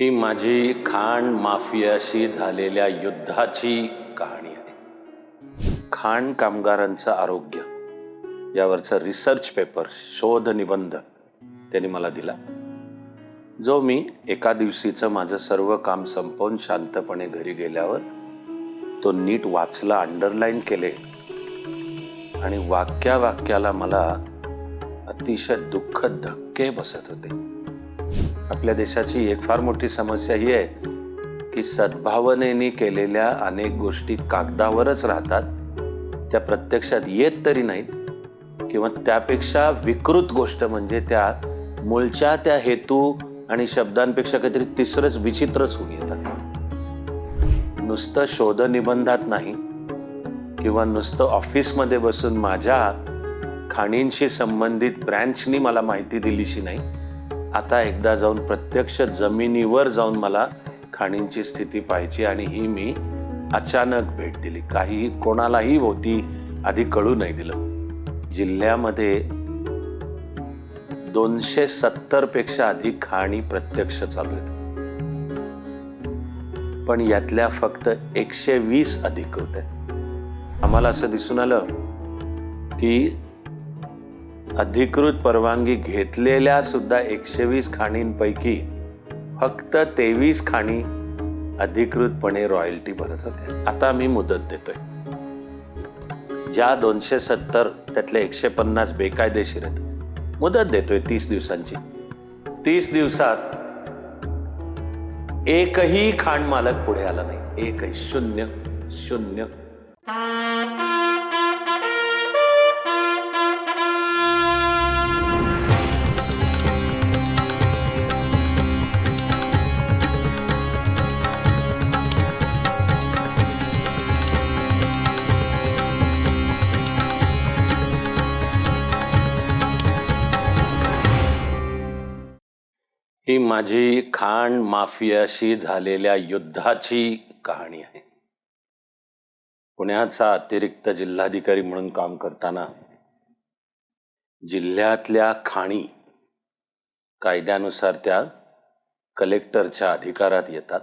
ही माझी खाण माफियाशी झालेल्या युद्धाची कहाणी आहे. खाण कामगारांचं आरोग्य यावरचा रिसर्च पेपर शोध निबंध त्यांनी मला दिला. जो मी एका दिवशीचं माझं सर्व काम संपवून शांतपणे घरी गेल्यावर तो नीट वाचला अंडरलाईन केले. आणि वाक्या वाक्याला मला अतिशय दुःख धक्के बसत होते. आपल्या देशाची एक फार मोठी समस्या ही आहे की सद्भावनेने केलेल्या अनेक गोष्टी कागदावरच राहतात. त्या प्रत्यक्षात येत तरी नाहीत किंवा त्यापेक्षा विकृत गोष्ट म्हणजे त्या मूळच्या त्या हेतू आणि शब्दांपेक्षा काहीतरी तिसरंच विचित्रच होऊन येतात. नुसतं शोधनिबंधात नाही किंवा नुसतं ऑफिसमध्ये बसून माझ्या खाणींशी संबंधित ब्रँचनी मला माहिती दिलीशी नाही. आता एकदा जाऊन प्रत्यक्ष जमिनीवर जाऊन मला खाणींची स्थिती पाहिजे आणि ही मी अचानक भेट दिली. काही कोणालाही होती आधी कळू नाही दिलं. जिल्ह्यामध्ये दोनशे सत्तरपेक्षा अधिक खाणी प्रत्यक्ष चालू आहेत. पण यातल्या फक्त एकशे वीस अधिकृत आहेत. आम्हाला असं दिसून आलं की अधिकृत परवानगी घेतलेल्या सुद्धा एकशे वीस खाणींपैकी फक्त तेवीस खाणी अधिकृतपणे रॉयल्टी भरत होत्या. आता मी मुदत देतोय. ज्या दोनशे सत्तर त्यातले एकशे पन्नास बेकायदेशीर आहेत मुदत देतोय तीस दिवसांची. तीस दिवसात एकही खाण मालक पुढे आला नाही. एकही शून्य शून्य. ही माझी खाण माफियाशी झालेल्या युद्धाची कहाणी आहे. पुण्याचा अतिरिक्त जिल्हाधिकारी म्हणून काम करताना जिल्ह्यातल्या खाणी कायद्यानुसार त्या कलेक्टरच्या अधिकारात येतात.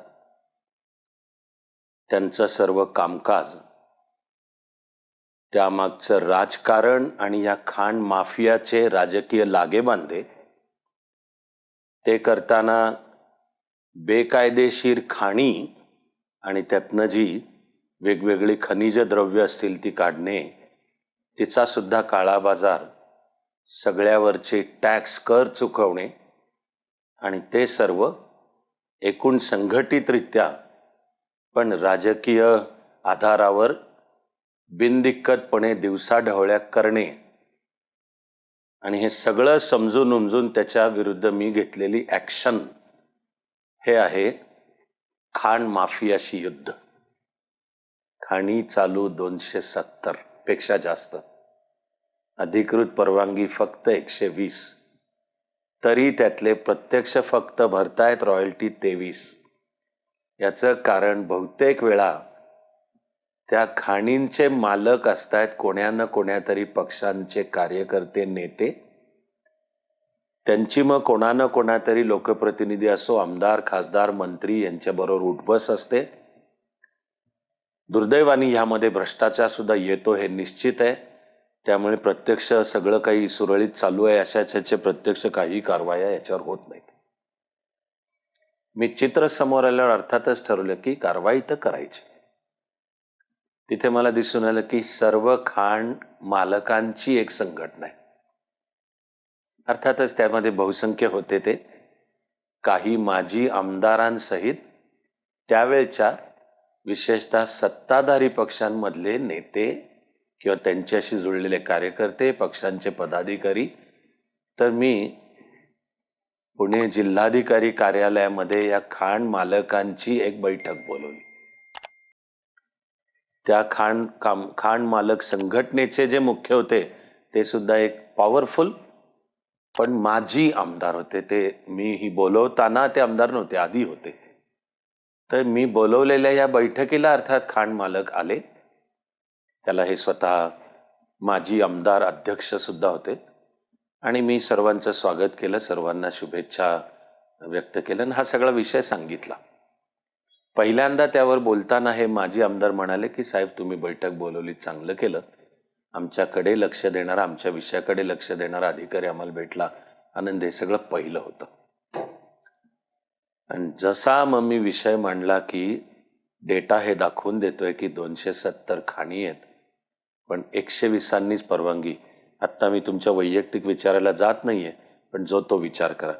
त्यांचं सर्व कामकाज त्यामागचं राजकारण आणि या खाण माफियाचे राजकीय लागेबांधे ते करताना बेकायदेशीर खाणी आणि त्यातनं जी वेगवेगळी खनिज द्रव्य असतील ती काढणे तिचा सुद्धा काळा बाजार सगळ्यावरचे टॅक्स कर चुकवणे आणि ते सर्व एकूण संघटितरित्या पण राजकीय आधारावर बिनदिक्कतपणे दिवसाढवळ्या करणे आणि हे सगळं समजून उमजून त्याच्या विरुद्ध मी घेतलेली ॲक्शन हे आहे खाण माफियाशी युद्ध. खाणी चालू दोनशे सत्तरपेक्षा जास्त. अधिकृत परवानगी फक्त एकशे वीस. तरी त्यातले प्रत्यक्ष फक्त भरतायत रॉयल्टी तेवीस. याचं कारण बहुतेक वेळा त्या खाणींचे मालक असतात कोण्या न कोण्यातरी पक्षांचे कार्यकर्ते नेते. त्यांची मग कोणा न कोणा तरी लोकप्रतिनिधी असो आमदार खासदार मंत्री यांच्याबरोबर उठबस असते. दुर्दैवानी ह्यामध्ये भ्रष्टाचार सुद्धा येतो हे निश्चित आहे. त्यामुळे प्रत्यक्ष सगळं काही सुरळीत चालू आहे अशाचे प्रत्यक्ष काही कारवाया याच्यावर होत नाहीत. मी चित्र समोर आल्यावर अर्थातच ठरवलं की कारवाई तर करायची. तिथे मला दिसून आलं की सर्व खाण मालकांची एक संघटना आहे. अर्थातच त्यामध्ये बहुसंख्य होते ते. काही माजी आमदारांसहित त्यावेळच्या विशेषतः सत्ताधारी पक्षांमधले नेते किंवा त्यांच्याशी जुळलेले कार्यकर्ते पक्षांचे पदाधिकारी तर मी पुणे जिल्हाधिकारी कार्यालयामध्ये या खाण मालकांची एक बैठक बोलवली. त्या खाण काम खाण मालक संघटनेचे जे मुख्य होते ते सुद्धा एक पॉवरफुल पण माझी आमदार होते. ते मी ही बोलवताना ते आमदार नव्हते आधी होते. तर मी बोलवलेल्या या बैठकीला अर्थात खाण मालक आले. त्याला हे स्वतः माजी आमदार अध्यक्षसुद्धा होते. आणि मी सर्वांचं स्वागत केलं सर्वांना शुभेच्छा व्यक्त केलं आणि हा सगळा विषय सांगितला. पहिल्यांदा त्यावर बोलताना हे माजी आमदार म्हणाले की साहेब तुम्ही बैठक बोलवली चांगलं केलं. आमच्याकडे लक्ष देणारा आमच्या विषयाकडे लक्ष देणारा अधिकारी आम्हाला भेटला आनंद हे सगळं पहिलं होतं. आणि जसा मग मी विषय मांडला की डेटा हे दाखवून देतोय की दोनशे सत्तर खाणी आहेत पण एकशे वीसांनीच परवानगी. आत्ता मी तुमच्या वैयक्तिक विचारायला जात नाही आहे पण जो तो विचार करा.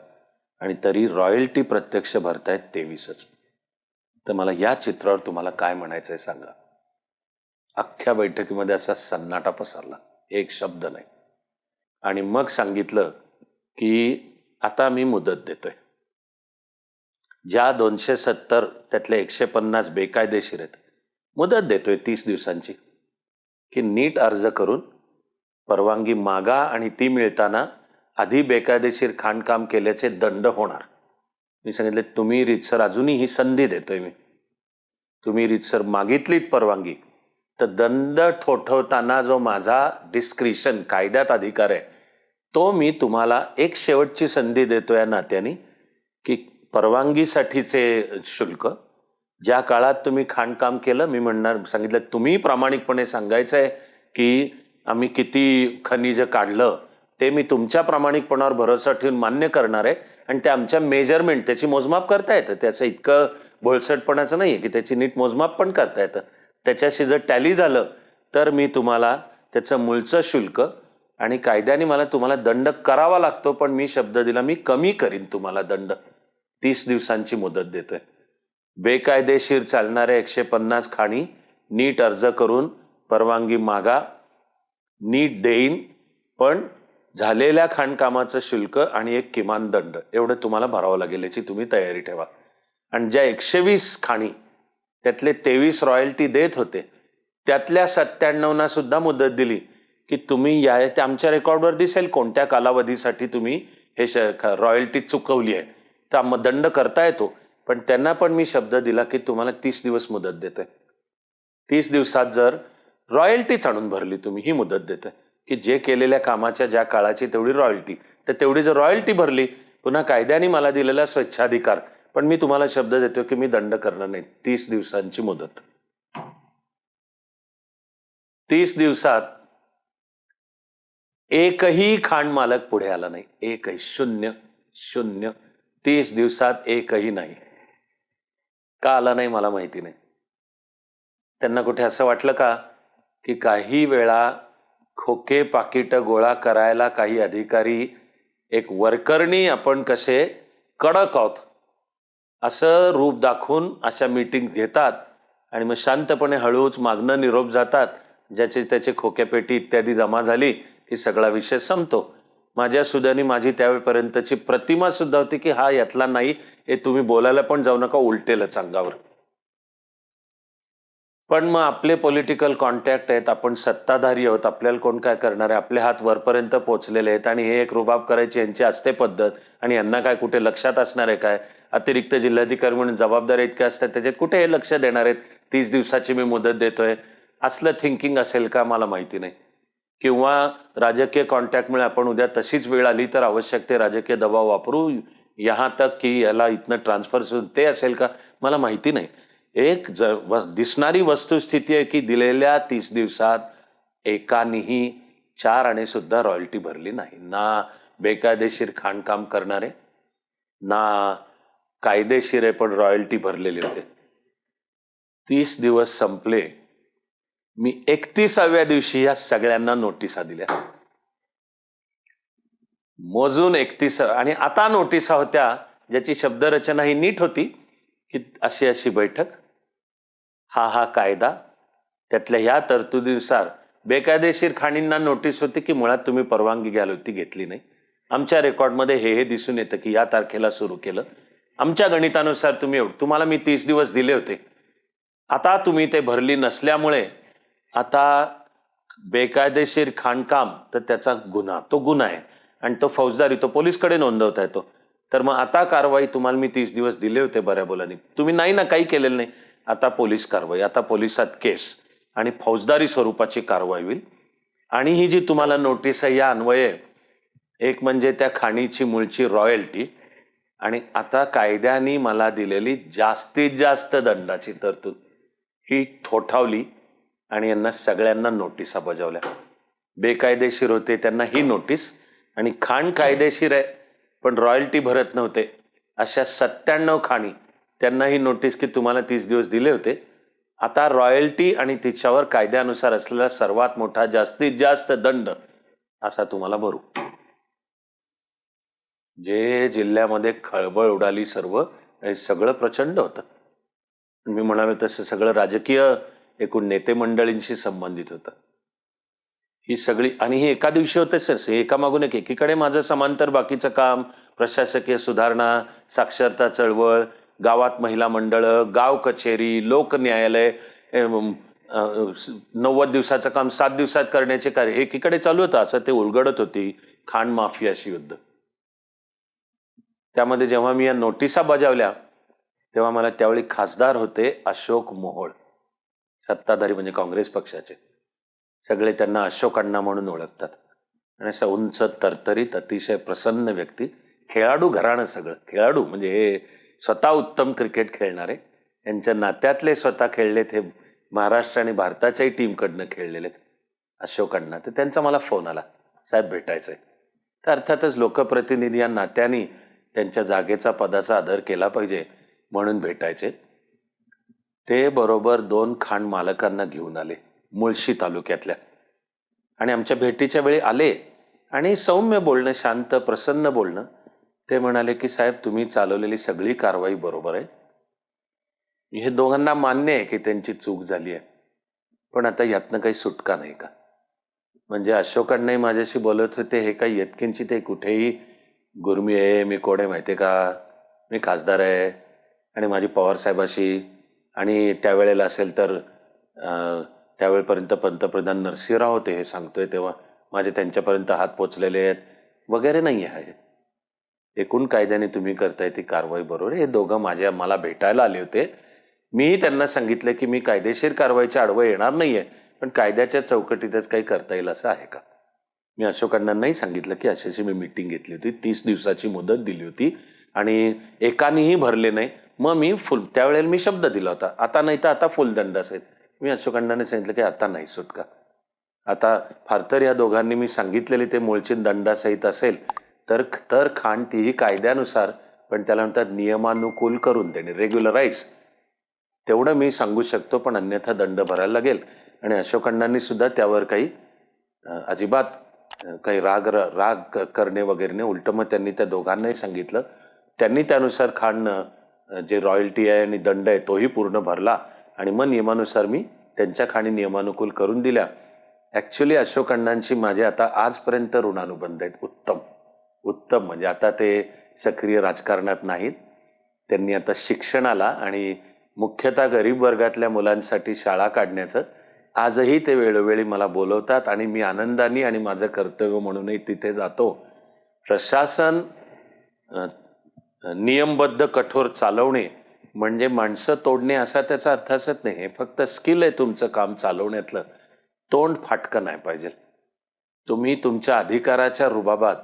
आणि तरी रॉयल्टी प्रत्यक्ष भरतायत तेवीसच. तर मला या चित्रावर तुम्हाला काय म्हणायचं आहे सांगा. अख्ख्या बैठकीमध्ये असा सन्नाटा पसरला. एक शब्द नाही. आणि मग सांगितलं की आता मी मुदत देतोय. ज्या दोनशे सत्तर त्यातले एकशे पन्नास बेकायदेशीर आहेत मुदत देतोय तीस दिवसांची. की नीट अर्ज करून परवानगी मागा आणि ती मिळताना आधी बेकायदेशीर खाणकाम केल्याचे दंड होणार. मी सांगितले तुम्ही रीतसर अजूनही ही संधी देतोय मी. तुम्ही रीतसर मागितलीत परवानगी. तर दंड ठोठवताना जो माझा डिस्क्रिशन कायद्यात अधिकार आहे तो मी तुम्हाला एक शेवटची संधी देतो या नात्याने की परवानगीसाठीचे शुल्क ज्या काळात तुम्ही खाणकाम केलं मी म्हणणार सांगितलं तुम्ही प्रामाणिकपणे सांगायचं आहे की आम्ही किती खनिज काढलं ते मी तुमच्या प्रामाणिकपणावर भरोसा ठेवून मान्य करणार आहे. आणि ते आमच्या मेजरमेंट त्याची मोजमाप करता येतं. त्याचं इतकं भोळसटपणाचं नाही आहे की त्याची नीट मोजमाप पण करता येतं. त्याच्याशी जर टॅली झालं तर मी तुम्हाला त्याचं मूळचं शुल्क आणि कायद्याने मला तुम्हाला दंड करावा लागतो पण मी शब्द दिला मी कमी करीन तुम्हाला दंड. तीस दिवसांची मुदत देतोय. बेकायदेशीर चालणाऱ्या एकशे पन्नास खाणी नीट अर्ज करून परवानगी मागा नीट देईन पण झालेल्या खाणकामाचं शुल्क आणि एक किमान दंड एवढं तुम्हाला भरावं लागेल याची तुम्ही तयारी ठेवा. आणि ज्या एकशे वीस खाणी त्यातले तेवीस रॉयल्टी देत होते त्यातल्या सत्त्याण्णवना सुद्धा मुदत दिली की तुम्ही या आमच्या रेकॉर्डवर दिसेल कोणत्या कालावधीसाठी तुम्ही हे श रॉयल्टी चुकवली आहे. तर मग दंड करता येतो पण त्यांना पण मी शब्द दिला की तुम्हाला तीस दिवस मुदत देते तीस दिवसात जर रॉयल्टीच आणून भरली तुम्ही ही मुदत देते की जे केलेल्या कामाच्या ज्या काळाची तेवढी रॉयल्टी. तर तेवढी जर रॉयल्टी भरली पुन्हा कायद्याने मला दिलेला स्वच्छाधिकार पण मी तुम्हाला शब्द देतो की मी दंड करणार नाही. तीस दिवसांची मुदत. तीस दिवसात एकही खाण मालक पुढे आला नाही. एकही. शून्य. शून्य. तीस दिवसात एकही नाही. का आला नाही मला माहिती नाही. त्यांना कुठे असं वाटलं का? की काही वेळा खोके पाकिटं गोळा करायला काही अधिकारी एक वरकरणी आपण कसे कडक आहोत? असं रूप दाखवून अशा मीटिंग घेतात आणि मग शांतपणे हळूच मागणं निरोप जातात ज्याचे त्याचे खोक्यापेटी इत्यादी जमा झाली की सगळा विषय संपतो. माझ्या सुद्धानी माझी त्यावेळेपर्यंतची प्रतिमा सुद्धा होती की हा यातला नाही हे तुम्ही बोलायला पण जाऊ नका उलटेलच अंगावर. पण मग आपले पॉलिटिकल कॉन्टॅक्ट आहेत आपण सत्ताधारी आहोत आपल्याला कोण काय करणार आहे? आपले हात वरपर्यंत पोचलेले आहेत आणि हे एक रुबाब करायची यांची असते पद्धत आणि यांना काय कुठे लक्षात असणार आहे काय? अतिरिक्त जिल्हाधिकारी म्हणून जबाबदारी इतक्या असतात त्याच्यात कुठे हे लक्ष देणार आहेत? तीस दिवसाची मी मुदत देतोय. असलं थिंकिंग असेल का मला माहिती नाही. किंवा राजकीय कॉन्टॅक्टमुळे आपण उद्या तशीच वेळ आली तर आवश्यक ते राजकीय दबाव वापरू. यहाँ तक की याला इथनं ट्रान्सफर ते असेल का? मला माहिती नाही. एक ज व दिसणारी वस्तुस्थिती आहे की दिलेल्या तीस दिवसात एकानेही चार आणि सुद्धा रॉयल्टी भरली नाही. ना बेकायदेशीर खाणकाम करणारे ना कायदेशीर आहे पण रॉयल्टी भरलेले होते. तीस दिवस संपले मी एकतीसाव्या दिवशी या सगळ्यांना नोटिसा दिल्या. मोजून एकतीस आणि आता नोटिसा होत्या ज्याची शब्दरचना ही नीट होती की अशी अशी बैठक हा हा कायदा. त्यातल्या ह्या तरतुदीनुसार बेकायदेशीर खाणींना नोटीस होती की मुळात तुम्ही परवानगी घ्याल होती घेतली नाही. आमच्या रेकॉर्डमध्ये हे हे दिसून येतं की या तारखेला सुरू केलं. आमच्या गणितानुसार तुम्ही एवढं तुम्हाला मी तीस दिवस दिले होते. आता तुम्ही ते भरली नसल्यामुळे आता बेकायदेशीर खाणकाम तर त्याचा गुन्हा तो गुन्हा आहे. आणि तो फौजदारी तो पोलीसकडे नोंदवता येतो. तर मग आता कारवाई तुम्हाला मी तीस दिवस दिले होते बऱ्या बोलानी तुम्ही नाही ना काही केलेलं नाही. आता पोलीस कारवाई आता पोलिसात केस आणि फौजदारी स्वरूपाची कारवाई होईल. आणि ही जी तुम्हाला नोटीस आहे या अन्वये एक म्हणजे त्या खाणीची मूळची रॉयल्टी आणि आता कायद्याने मला दिलेली जास्तीत जास्त दंडाची तरतूद. ही ठोठावली आणि यांना सगळ्यांना नोटिसा बजावल्या. बेकायदेशीर होते त्यांना ही नोटीस आणि खाण कायदेशीर आहे पण रॉयल्टी भरत नव्हते. अशा सत्त्याण्णव खाणी त्यांना ही नोटीस की तुम्हाला तीस दिवस दिले होते. आता रॉयल्टी आणि तिच्यावर कायद्यानुसार असलेला सर्वात मोठा जास्तीत जास्त दंड असा तुम्हाला भरू. जे जिल्ह्यामध्ये खळबळ उडाली सर्व हे सगळं प्रचंड होतं. मी म्हणालो तसं सगळं राजकीय एकूण नेते मंडळींशी संबंधित होतं. ही सगळी आणि ही एका दिवशी होतेच एका मागून एक एकीकडे माझं समांतर बाकीचं काम प्रशासकीय सुधारणा साक्षरता चळवळ गावात महिला मंडळं गाव कचेरी लोक न्यायालय नव्वद दिवसाचं काम सात दिवसात करण्याचे कार्य एकीकडे चालू होतं असं ते उलगडत होती खाण माफियाशी युद्ध. त्यामध्ये जेव्हा मी या नोटिसा बजावल्या तेव्हा मला त्यावेळी खासदार होते अशोक मोहोळ सत्ताधारी म्हणजे काँग्रेस पक्षाचे. सगळे त्यांना अशोक अण्णा म्हणून ओळखतात. आणि असं उंच तरतरीत अतिशय प्रसन्न व्यक्ती खेळाडू घराणं सगळं खेळाडू म्हणजे हे स्वतः उत्तम क्रिकेट खेळणारे. यांच्या नात्यातले स्वतः खेळलेत हे महाराष्ट्र आणि भारताच्याही टीमकडनं खेळलेले आहेत तर त्यांचा मला फोन आला. साहेब भेटायचं आहे तर अर्थातच लोकप्रतिनिधी या नात्याने त्यांच्या जागेचा पदाचा आदर केला पाहिजे म्हणून भेटायचे. ते बरोबर दोन खाण मालकांना घेऊन आले मुळशी तालुक्यातल्या. आणि आमच्या भेटीच्या वेळी आले आणि सौम्य बोलणं शांत प्रसन्न बोलणं ते म्हणाले की साहेब तुम्ही चालवलेली सगळी कारवाई बरोबर आहे. हे दोघांना मान्य आहे की त्यांची चूक झाली आहे. पण आता यातनं काही सुटका नाही का? म्हणजे अशोकांनाही माझ्याशी बोलत होते हे काही येतकिंची ते कुठेही गुरमी आहे मी कोडे माहिती आहे का? मी खासदार आहे आणि माझी पवारसाहेबाशी आणि त्यावेळेला असेल तर त्यावेळेपर्यंत पंतप्रधान नरसिंहराव होते हे सांगतोय तेव्हा. माझे त्यांच्यापर्यंत हात पोचलेले आहेत. वगैरे नाही आहे एकूण कायद्याने तुम्ही करताय ती कारवाई बरोबर हे दोघं माझ्या मला भेटायला आले होते. मीही त्यांना सांगितलं की मी कायदेशीर कारवाईच्या आडवं येणार नाही आहे पण कायद्याच्या चौकटीतच काही करता येईल असं आहे का? मी अशोकांनाही सांगितलं की अशी अशी मी मिटिंग घेतली होती. तीस दिवसाची मुदत दिली होती आणि एकानेही भरले नाही. मग मी फुल त्यावेळेला मी शब्द दिला होता. आता नाही तर आता फुलदंड असेल. मी अशोकांडाने सांगितलं की आता नाही सुटका. आता फार तर या दोघांनी मी सांगितलेली ते मूळचे दंडासहित असेल तर तर खाण तीही कायद्यानुसार पण त्याला म्हणतात नियमानुकूल करून देणे रेग्युलराईज तेवढं मी सांगू शकतो पण अन्यथा दंड भरायला लागेल. आणि अशोकांडांनी सुद्धा त्यावर काही अजिबात काही राग र- राग करणे वगैरे नाही उलटं मग त्यांनी त्या दोघांनाही सांगितलं. त्यांनी त्यानुसार खाणं जे रॉयल्टी आहे आणि दंड आहे तोही पूर्ण भरला. आणि मग नियमानुसार मी त्यांच्या खाणी नियमानुकूल करून दिल्या. ॲक्च्युली अशोक माझे आता आजपर्यंत ऋणानुबंध आहेत उत्तम. उत्तम. म्हणजे आता ते सक्रिय राजकारणात नाहीत. त्यांनी आता शिक्षणाला आणि मुख्यतः गरीब वर्गातल्या मुलांसाठी शाळा काढण्याचं आजही ते वेळोवेळी मला बोलवतात आणि मी आनंदाने आणि माझं कर्तव्य म्हणूनही तिथे जातो. प्रशासन नियमबद्ध कठोर चालवणे म्हणजे माणसं तोडणे असा त्याचा अर्थ असत नाही. हे फक्त स्किल आहे तुमचं काम चालवण्यातलं. तोंड फाटकं नाही पाहिजे. तुम्ही तुमच्या अधिकाराच्या रुबाबात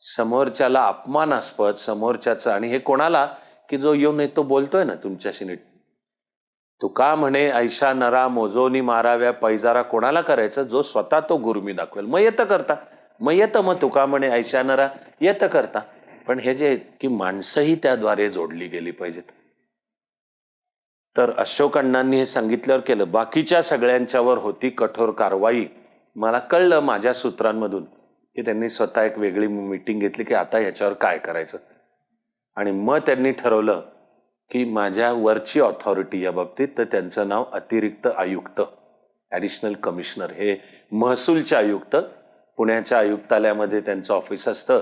समोरच्याला अपमानास्पद समोरच्याचं आणि हे कोणाला? की जो येऊन तो बोलतोय ना तुमच्याशी नीट. तू का म्हणे ऐशा नरा मोजोनी माराव्या पैजारा कोणाला करायचं? जो स्वतः तो गुरुमी दाखवेल. मग येतं करता. मग येतं मग तुका म्हणे ऐशा नरा. येतं करता. पण हे जे की माणसंही त्याद्वारे जोडली गेली पाहिजेत. तर अशोक अण्णांनी हे सांगितल्यावर केलं. बाकीच्या सगळ्यांच्यावर होती कठोर कारवाई. मला कळलं माझ्या सूत्रांमधून. की त्यांनी स्वतः एक वेगळी मीटिंग घेतली की आता याच्यावर काय करायचं? आणि मग त्यांनी ठरवलं की माझ्या वरची ऑथॉरिटी या बाबतीत तर त्यांचं नाव अतिरिक्त आयुक्त ॲडिशनल कमिशनर हे महसूलचे आयुक्त पुण्याच्या आयुक्तालयामध्ये त्यांचं ऑफिस असतं.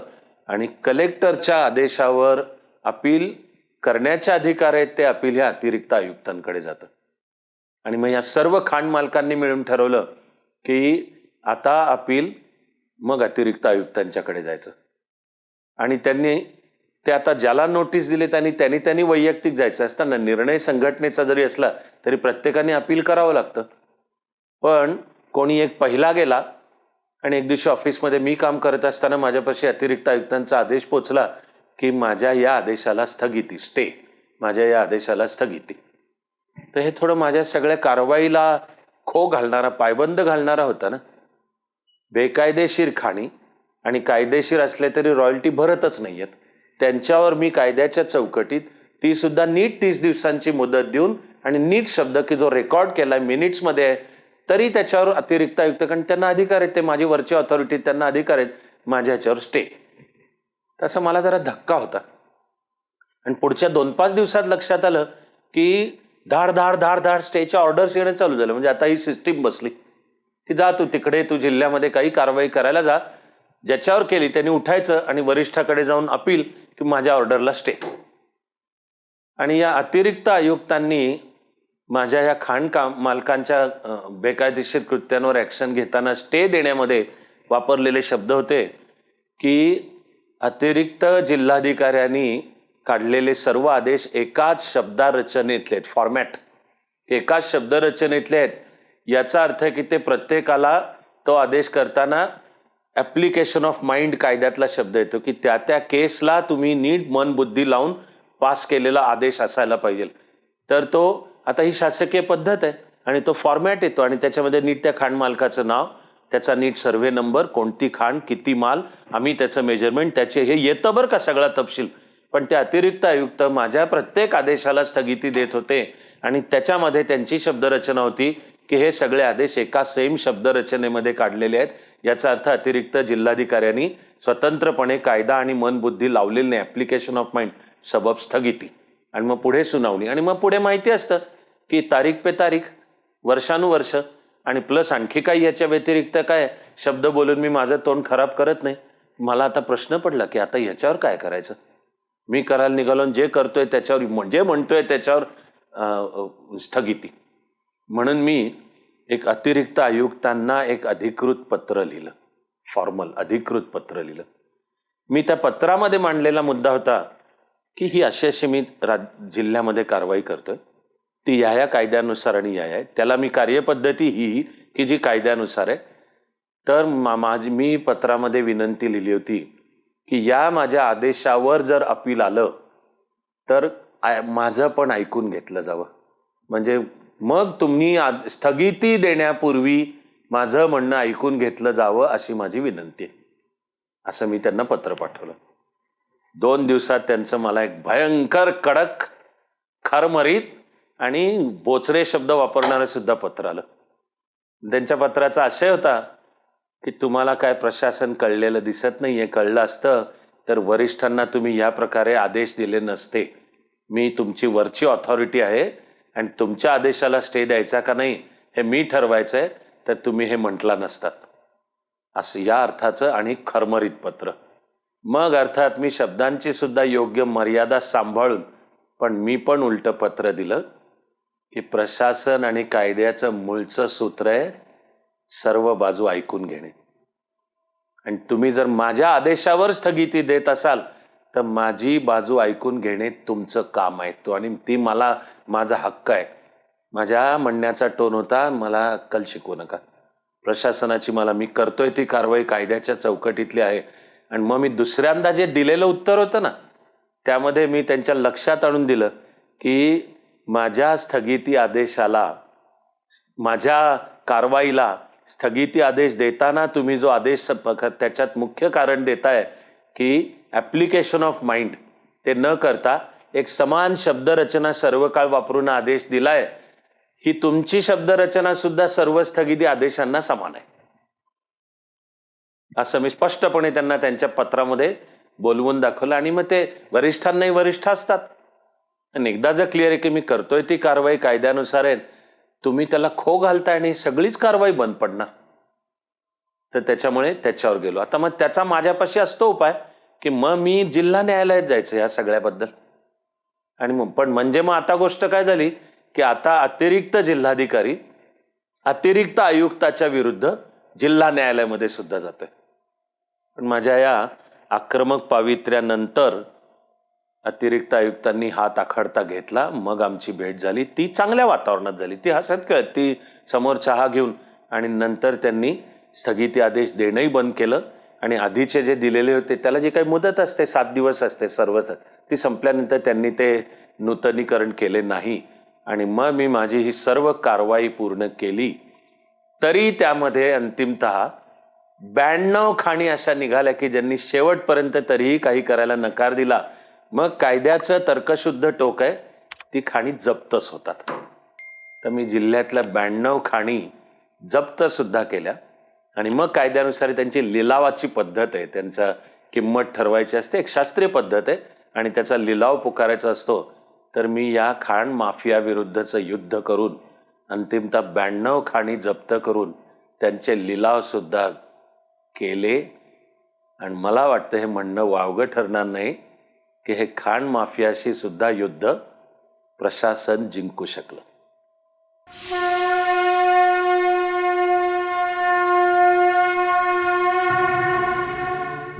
आणि कलेक्टरच्या आदेशावर अपील करण्याचे अधिकार आहेत ते अपील हे अतिरिक्त आयुक्तांकडे जातं. आणि मग या सर्व खाण मालकांनी मिळून ठरवलं की आता अपील मग अतिरिक्त आयुक्तांच्याकडे जायचं. आणि त्यांनी ते आता ज्याला नोटीस दिली त्यांनी त्यांनी त्यांनी वैयक्तिक जायचं असताना निर्णय संघटनेचा जरी असला तरी प्रत्येकाने अपील करावं लागतं. पण कोणी एक पहिला गेला आणि एक दिवशी ऑफिसमध्ये मी काम करत असताना माझ्यापाशी अतिरिक्त आयुक्तांचा आदेश पोचला की माझ्या या आदेशाला स्थगिती स्टे. माझ्या या आदेशाला स्थगिती. तर हे थोडं माझ्या सगळ्या कारवाईला खो घालणारा पायबंद घालणारा होता ना. बेकायदेशीर खाणी आणि कायदेशीर असले तरी रॉयल्टी भरतच नाही आहेत त्यांच्यावर मी कायद्याच्या चौकटीत ती सुद्धा नीट तीस दिवसांची मुदत देऊन आणि नीट शब्द की जो रेकॉर्ड केलाय मिनिट्समध्ये आहे तरी त्याच्यावर अतिरिक्त आयुक्त कारण त्यांना अधिकार आहेत ते माझी वरची ऑथॉरिटी त्यांना अधिकार आहेत माझ्या ह्याच्यावर स्टे तसं मला जरा धक्का होता. आणि पुढच्या दोन पाच दिवसात लक्षात आलं की धाड धाड धाड धाड स्टेच्या ऑर्डर्स येणं चालू झालं. म्हणजे आता ही सिस्टीम बसली. की जा तू तिकडे तू जिल्ह्यामध्ये काही कारवाई करायला जा. ज्याच्यावर केली त्यांनी उठायचं आणि वरिष्ठाकडे जाऊन अपील की माझ्या ऑर्डरला स्टे. आणि या अतिरिक्त आयुक्तांनी माझ्या या खाणकाम मालकांच्या बेकायदेशीर कृत्यांवर ॲक्शन घेताना स्टे देण्यामध्ये वापरलेले शब्द होते की अतिरिक्त जिल्हाधिकाऱ्यांनी काढलेले सर्व आदेश एकाच शब्दारचनेतले आहेत फॉर्मॅट एकाच शब्दरचनेतले आहेत. याचा अर्थ आहे की ते प्रत्येकाला तो आदेश करताना ॲप्लिकेशन ऑफ माइंड कायद्यातला शब्द येतो की त्या त्या केसला तुम्ही नीट मन बुद्धी लावून पास केलेला आदेश असायला पाहिजे. तर तो आता ही शासकीय पद्धत आहे आणि तो फॉर्मॅट येतो आणि त्याच्यामध्ये नीट त्या खाण मालकाचं नाव त्याचा नीट सर्व्हे नंबर कोणती खाण किती माल आम्ही त्याचं मेजरमेंट त्याचे हे येतं बरं का सगळा तपशील. पण ते अतिरिक्त आयुक्त माझ्या प्रत्येक आदेशाला स्थगिती देत होते आणि त्याच्यामध्ये त्यांची शब्दरचना होती की हे सगळे आदेश एका सेम शब्दरचनेमध्ये काढलेले आहेत. याचा अर्थ अतिरिक्त जिल्हाधिकाऱ्यांनी स्वतंत्रपणे कायदा आणि मनबुद्धी लावलेली नाही ॲप्लिकेशन ऑफ माइंड सबब स्थगिती. आणि मग पुढे सुनावणी. आणि मग पुढे माहिती असतं की तारीख पे तारीख वर्षानुवर्ष आणि प्लस आणखी काही याच्या व्यतिरिक्त काय? शब्द बोलून मी माझं तोंड खराब करत नाही. मला आता प्रश्न पडला की आता याच्यावर काय करायचं? मी करायला निघालो आणि जे करतोय त्याच्यावर म्हणजे म्हणतोय त्याच्यावर स्थगिती. म्हणून मी एक अतिरिक्त आयुक्तांना एक अधिकृत पत्र लिहिलं. फॉर्मल अधिकृत पत्र लिहिलं. मी त्या पत्रामध्ये मांडलेला मुद्दा होता की ही अशी अशी मी राज जिल्ह्यामध्ये कारवाई करतो ती या या कायद्यानुसार आणि या आहे त्याला मी कार्यपद्धती ही की जी कायद्यानुसार आहे. तर मा माझी मी पत्रामध्ये विनंती लिहिली होती की या माझ्या आदेशावर जर अपील आलं तर आय- माझं पण ऐकून घेतलं जावं. म्हणजे मग तुम्ही स्थगिती देण्यापूर्वी माझं म्हणणं ऐकून घेतलं जावं अशी माझी विनंती आहे. असं मी त्यांना पत्र पाठवलं. दोन दिवसात त्यांचं मला एक भयंकर कडक खरमरीत आणि बोचरे शब्द वापरणारं सुद्धा पत्र आलं. त्यांच्या पत्राचा आशय होता की तुम्हाला काय प्रशासन कळलेलं दिसत नाही आहे कळलं असतं तर वरिष्ठांना तुम्ही या प्रकारे आदेश दिले नसते. मी तुमची वरची ऑथॉरिटी आहे आणि तुमच्या आदेशाला स्टे द्यायचा का नाही हे मी ठरवायचं आहे तर तुम्ही हे म्हटला नसतात. असं या अर्थाचं आणि खरमरीत पत्र. मग अर्थात मी शब्दांची सुद्धा योग्य मर्यादा सांभाळून पण मी पण उलटं पत्र दिलं की प्रशासन आणि कायद्याचं मूळचं सूत्र आहे सर्व बाजू ऐकून घेणे. आणि तुम्ही जर माझ्या आदेशावर स्थगिती देत असाल तर माझी बाजू ऐकून घेणे तुमचं काम आहे तो. आणि ती मला माझा हक्क आहे. माझ्या म्हणण्याचा टोन होता मला कल शिकवू नका. प्रशासनाची मला मी करतोय ती कारवाई कायद्याच्या चौकटीतली आहे. आणि मग मी दुसऱ्यांदा जे दिलेलं उत्तर होतं ना त्यामध्ये मी त्यांच्या लक्षात आणून दिलं की माझ्या स्थगिती आदेशाला माझ्या कारवाईला स्थगिती आदेश देताना तुम्ही जो आदेश त्याच्यात मुख्य कारण देताय की ॲप्लिकेशन ऑफ माइंड ते न करता एक समान शब्दरचना सर्व काळ वापरून आदेश दिलाय. ही तुमची शब्दरचना सुद्धा सर्व स्थगिती आदेशांना समान आहे. असं मी स्पष्टपणे त्यांना त्यांच्या पत्रामध्ये बोलवून दाखवलं आणि मग ते वरिष्ठांनाही वरिष्ठ असतात. आणि एकदा जर क्लिअर आहे की मी करतोय ती कारवाई कायद्यानुसार आहे तुम्ही त्याला खो घालताय आणि सगळीच कारवाई बंद पडणार. तर त्याच्यामुळे त्याच्यावर गेलो. आता मग त्याचा माझ्यापाशी असतो उपाय. की मग मी जिल्हा न्यायालयात जायचं या सगळ्याबद्दल. आणि मग पण म्हणजे मग आता गोष्ट काय झाली की आता अतिरिक्त जिल्हाधिकारी अतिरिक्त आयुक्ताच्या विरुद्ध जिल्हा न्यायालयामध्ये सुद्धा जातोय. पण माझ्या या आक्रमक पावित्र्यानंतर अतिरिक्त आयुक्तांनी हात आखडता घेतला मग आमची भेट झाली ती चांगल्या वातावरणात झाली. ती हसत खेळत ती समोर चहा घेऊन आणि नंतर त्यांनी स्थगिती आदेश देणंही बंद केलं. आणि आधीचे जे दिलेले होते त्याला जी काही मुदत असते सात दिवस असते सर्वच ती संपल्यानंतर त्यांनी ते नूतनीकरण केले नाही. आणि मग मी माझी ही सर्व कारवाई पूर्ण केली. तरी त्यामध्ये अंतिमत ब्याण्णव खाणी अशा निघाल्या की ज्यांनी शेवटपर्यंत तरीही काही करायला नकार दिला. मग कायद्याचं तर्कशुद्ध टोक आहे ती खाणी जप्तच होतात. तर मी जिल्ह्यातल्या ब्याण्णव खाणी जप्त सुद्धा केल्या. आणि मग कायद्यानुसार त्यांची लिलावाची पद्धत आहे. त्यांचा किंमत ठरवायची असते एक शास्त्रीय पद्धत आहे. आणि त्याचा लिलाव पुकारायचा असतो तर मी या खाण माफियाविरुद्धचं युद्ध करून अंतिमतः ब्याण्णव खाणी जप्त करून त्यांचे लिलावसुद्धा केले. आणि मला वाटतं हे म्हणणं वावगं ठरणार नाही की हे खाण माफियाशी सुद्धा युद्ध प्रशासन जिंकू शकलं.